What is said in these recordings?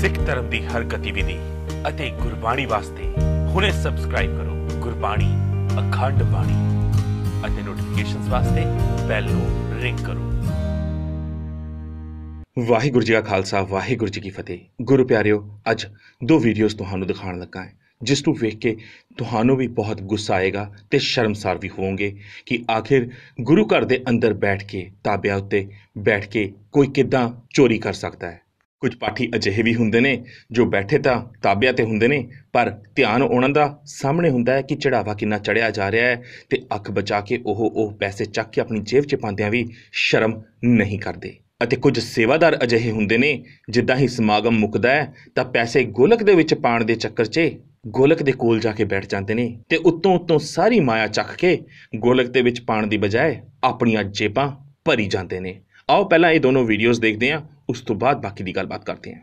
ਸਿੱਖ ਧਰਮ ਦੀ ਹਰ ਗਤੀਵਿਧੀ ਅਤੇ ਗੁਰਬਾਣੀ ਵਾਸਤੇ ਹੁਣੇ ਸਬਸਕ੍ਰਾਈਬ ਕਰੋ ਗੁਰਬਾਣੀ ਅਖੰਡ ਬਾਣੀ ਅਤੇ ਨੋਟੀਫਿਕੇਸ਼ਨਸ ਵਾਸਤੇ ਬੈਲ ਨੂੰ ਰਿੰਗ ਕਰੋ। ਵਾਹਿਗੁਰੂ ਜੀ ਕਾ ਖਾਲਸਾ, ਵਾਹਿਗੁਰੂ ਜੀ ਕੀ ਫਤਿਹ। ਗੁਰੂ ਪਿਆਰਿਓ, ਅੱਜ ਦੋ ਵੀਡੀਓਜ਼ ਤੁਹਾਨੂੰ ਦਿਖਾਉਣ ਲੱਗਾ ਹਾਂ, ਜਿਸ ਨੂੰ ਵੇਖ ਕੇ ਤੁਹਾਨੂੰ ਵੀ ਬਹੁਤ ਗੁੱਸਾ ਆਏਗਾ ਤੇ ਸ਼ਰਮਸਾਰ ਵੀ ਹੋਵੋਗੇ ਕਿ ਆਖਿਰ ਗੁਰੂ ਘਰ ਦੇ ਅੰਦਰ ਬੈਠ ਕੇ ਤਾਬਿਆਂ ਉੱਤੇ ਬੈਠ ਕੇ ਕੋਈ ਕਿਦਾਂ ਚੋਰੀ ਕਰ ਸਕਦਾ ਹੈ। ਕੁਝ ਪਾਠੀ ਅਜਿਹੇ ਵੀ ਹੁੰਦੇ ਨੇ ਜੋ ਬੈਠੇ ਤਾਂ ਤਾਬਿਆਂ ਤੇ ਹੁੰਦੇ ਨੇ, ਪਰ ਧਿਆਨ ਉਹਨਾਂ ਦਾ ਸਾਹਮਣੇ ਹੁੰਦਾ ਹੈ ਕਿ ਚੜਾਵਾ ਕਿੰਨਾ ਚੜਿਆ ਜਾ ਰਿਹਾ ਹੈ ਤੇ ਅੱਖ ਬਚਾ ਕੇ ਉਹ ਉਹ ਪੈਸੇ ਚੱਕ ਕੇ ਆਪਣੀ ਜੇਬ 'ਚ ਪਾਉਂਦਿਆਂ ਵੀ ਸ਼ਰਮ ਨਹੀਂ ਕਰਦੇ। ਅਤੇ ਕੁਝ ਸੇਵਾਦਾਰ ਅਜਿਹੇ ਹੁੰਦੇ ਨੇ, ਜਿੱਦਾਂ ਹੀ ਸਮਾਗਮ ਮੁੱਕਦਾ ਹੈ, ਤਾਂ ਪੈਸੇ ਗੋਲਕ ਦੇ ਵਿੱਚ ਪਾਣ ਦੇ ਚੱਕਰ 'ਚ ਗੋਲਕ ਦੇ ਕੋਲ ਜਾ ਕੇ ਬੈਠ ਜਾਂਦੇ ਨੇ ਤੇ ਉੱਤੋਂ ਉੱਤੋਂ ਸਾਰੀ ਮਾਇਆ ਚੱਕ ਕੇ ਗੋਲਕ ਦੇ ਵਿੱਚ ਪਾਣ ਦੀ ਬਜਾਏ ਆਪਣੀਆਂ ਜੇਬਾਂ ਭਰੀ ਜਾਂਦੇ ਨੇ। ਆਓ ਪਹਿਲਾਂ ਇਹ ਦੋਨੋਂ ਵੀਡੀਓਜ਼ ਦੇਖਦੇ ਹਾਂ, ਉਸ ਤੋਂ ਬਾਅਦ ਬਾਕੀ ਦੀ ਗੱਲਬਾਤ ਕਰਦੇ ਹਾਂ।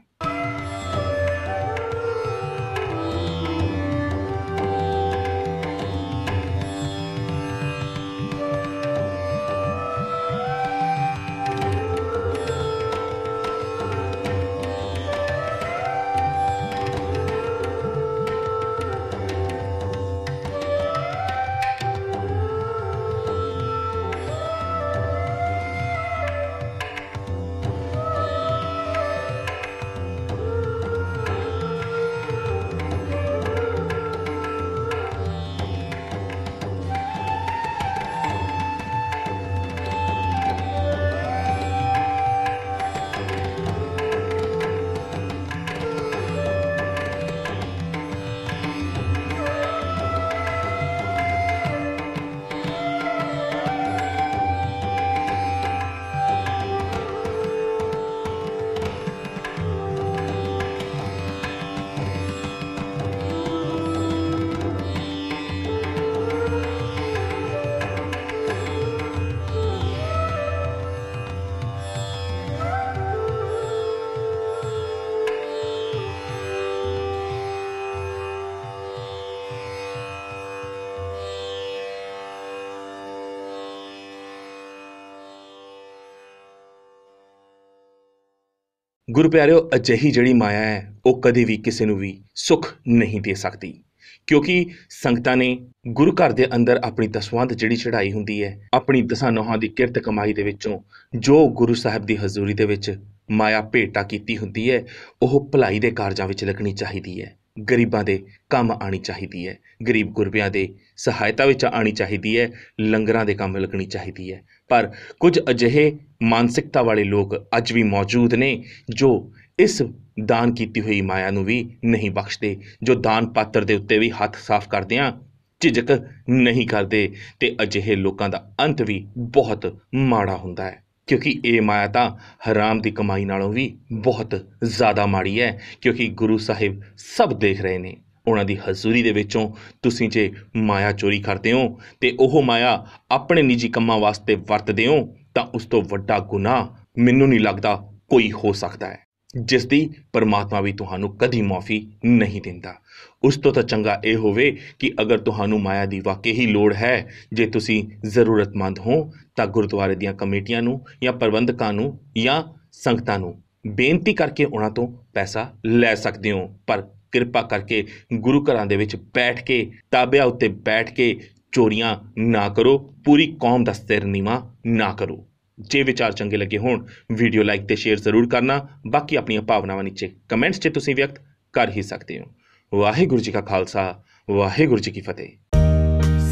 ਗੁਰੂ ਪਿਆਰਿਓ, ਅਜਿਹੀ ਜਿਹੜੀ ਮਾਇਆ ਹੈ, ਉਹ ਕਦੇ ਵੀ ਕਿਸੇ ਨੂੰ ਵੀ ਸੁੱਖ ਨਹੀਂ ਦੇ ਸਕਦੀ। ਕਿਉਂਕਿ ਸੰਗਤਾਂ ਨੇ ਗੁਰੂ ਘਰ ਦੇ ਅੰਦਰ ਆਪਣੀ ਦਸਵੰਧ ਜਿਹੜੀ ਚੜਾਈ ਹੁੰਦੀ ਹੈ, ਆਪਣੀ ਦਸਾਂ ਨੋਹਾਂ ਦੀ ਕਿਰਤ ਕਮਾਈ ਦੇ ਵਿੱਚੋਂ ਜੋ ਗੁਰੂ ਸਾਹਿਬ ਦੀ ਹਜ਼ੂਰੀ ਦੇ ਵਿੱਚ ਮਾਇਆ ਭੇਟਾ ਕੀਤੀ ਹੁੰਦੀ ਹੈ, ਉਹ ਭਲਾਈ ਦੇ ਕਾਰਜਾਂ ਵਿੱਚ ਲੱਗਣੀ ਚਾਹੀਦੀ ਹੈ। ਗਰੀਬਾਂ ਦੇ ਕੰਮ ਆਣੀ ਚਾਹੀਦੀ ਹੈ। ਗਰੀਬ ਗੁਰਬਿਆਂ ਦੇ ਸਹਾਇਤਾ ਵਿੱਚ ਆਣੀ ਚਾਹੀਦੀ ਹੈ। ਲੰਗਰਾਂ ਦੇ ਕੰਮ ਲੱਗਣੀ ਚਾਹੀਦੀ ਹੈ। ਪਰ ਕੁਝ ਅਜਿਹੇ ਮਾਨਸਿਕਤਾ ਵਾਲੇ ਲੋਕ ਅੱਜ ਵੀ ਮੌਜੂਦ ਨੇ ਜੋ ਇਸ ਦਾਨ ਕੀਤੀ ਹੋਈ ਮਾਇਆ ਨੂੰ ਵੀ ਨਹੀਂ ਬਖਸ਼ਦੇ, ਜੋ ਦਾਨ ਪਾਤਰ ਦੇ ਉੱਤੇ ਵੀ ਹੱਥ ਸਾਫ਼ ਕਰਦਿਆਂ ਝਿਜਕ ਨਹੀਂ ਕਰਦੇ ਤੇ ਅਜਿਹੇ ਲੋਕਾਂ ਦਾ ਅੰਤ ਵੀ ਬਹੁਤ ਮਾੜਾ ਹੁੰਦਾ ਹੈ। ਕਿਉਂਕਿ ਇਹ ਮਾਇਆ ਤਾਂ ਹਰਾਮ ਦੀ ਕਮਾਈ ਨਾਲੋਂ ਵੀ ਬਹੁਤ ਜ਼ਿਆਦਾ ਮਾੜੀ ਹੈ, ਕਿਉਂਕਿ ਗੁਰੂ ਸਾਹਿਬ ਸਭ ਦੇਖ ਰਹੇ ਨੇ। ਉਹਨਾਂ ਦੀ ਹਜ਼ੂਰੀ ਦੇ ਵਿੱਚੋਂ ਤੁਸੀਂ ਜੇ ਮਾਇਆ ਚੋਰੀ ਕਰਦੇ ਹੋ ਤੇ ਉਹ ਮਾਇਆ ਆਪਣੇ ਨਿੱਜੀ ਕੰਮਾਂ ਵਾਸਤੇ ਵਰਤਦੇ ਹੋ, ਤਾਂ ਉਸ ਤੋਂ ਵੱਡਾ ਗੁਨਾਹ ਮੈਨੂੰ ਨਹੀਂ ਲੱਗਦਾ ਕੋਈ ਹੋ ਸਕਦਾ ਹੈ। ਜਿਸ ਦੀ ਪਰਮਾਤਮਾ ਵੀ ਤੁਹਾਨੂੰ ਕਦੀ ਮਾਫੀ ਨਹੀਂ ਦਿੰਦਾ। ਉਸ ਤੋਂ ਤਾਂ ਚੰਗਾ ਇਹ ਹੋਵੇ ਕਿ ਅਗਰ ਤੁਹਾਨੂੰ ਮਾਇਆ ਦੀ ਵਾਕਈ ਹੀ ਲੋੜ ਹੈ, ਜੇ ਤੁਸੀਂ ਜ਼ਰੂਰਤਮੰਦ ਹੋ, ਤਾਂ ਗੁਰਦੁਆਰੇ ਦੀਆਂ ਕਮੇਟੀਆਂ ਨੂੰ ਜਾਂ ਪ੍ਰਬੰਧਕਾਂ ਨੂੰ ਜਾਂ ਸੰਗਤਾਂ ਨੂੰ ਬੇਨਤੀ ਕਰਕੇ ਉਹਨਾਂ ਤੋਂ ਪੈਸਾ ਲੈ ਸਕਦੇ ਹੋ। ਪਰ ਕਿਰਪਾ ਕਰਕੇ ਗੁਰੂ ਘਰਾਂ ਦੇ ਵਿੱਚ ਬੈਠ ਕੇ, ਤਾਬਿਆਂ ਉੱਤੇ ਬੈਠ ਕੇ ਚੋਰੀਆਂ ਨਾ ਕਰੋ, ਪੂਰੀ ਕੌਮ ਦਾ ਸਿਰ ਨੀਵਾਂ ਨਾ ਕਰੋ। ਜੇ ਵਿਚਾਰ ਚੰਗੇ ਲੱਗੇ ਹੋਣ ਵੀਡੀਓ ਲਾਈਕ ਤੇ ਸ਼ੇਅਰ ਜ਼ਰੂਰ ਕਰਨਾ। ਬਾਕੀ ਆਪਣੀਆਂ ਭਾਵਨਾਵਾਂ ਨੀਚੇ ਕਮੈਂਟਸ 'ਚ ਤੁਸੀਂ ਵਿਅਕਤ ਕਰ ਹੀ ਸਕਦੇ ਹੋ। ਵਾਹਿਗੁਰੂ ਜੀ ਕਾ ਖਾਲਸਾ, ਵਾਹਿਗੁਰੂ ਜੀ ਕੀ ਫਤਿਹ।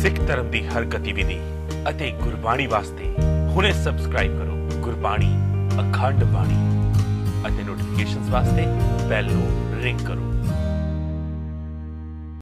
ਸਿੱਖ ਧਰਮ ਦੀ ਹਰ ਗਤੀਵਿਧੀ ਅਤੇ ਗੁਰਬਾਣੀ ਵਾਸਤੇ ਹੁਣੇ ਸਬਸਕ੍ਰਾਈਬ ਕਰੋ ਗੁਰਬਾਣੀ, ਅਖੰਡ ਬਾਣੀ ਅਤੇ ਨੋਟੀਫਿਕੇਸ਼ਨਸ ਵਾਸਤੇ ਬੈਲ ਨੂੰ ਰਿੰਗ ਕਰੋ।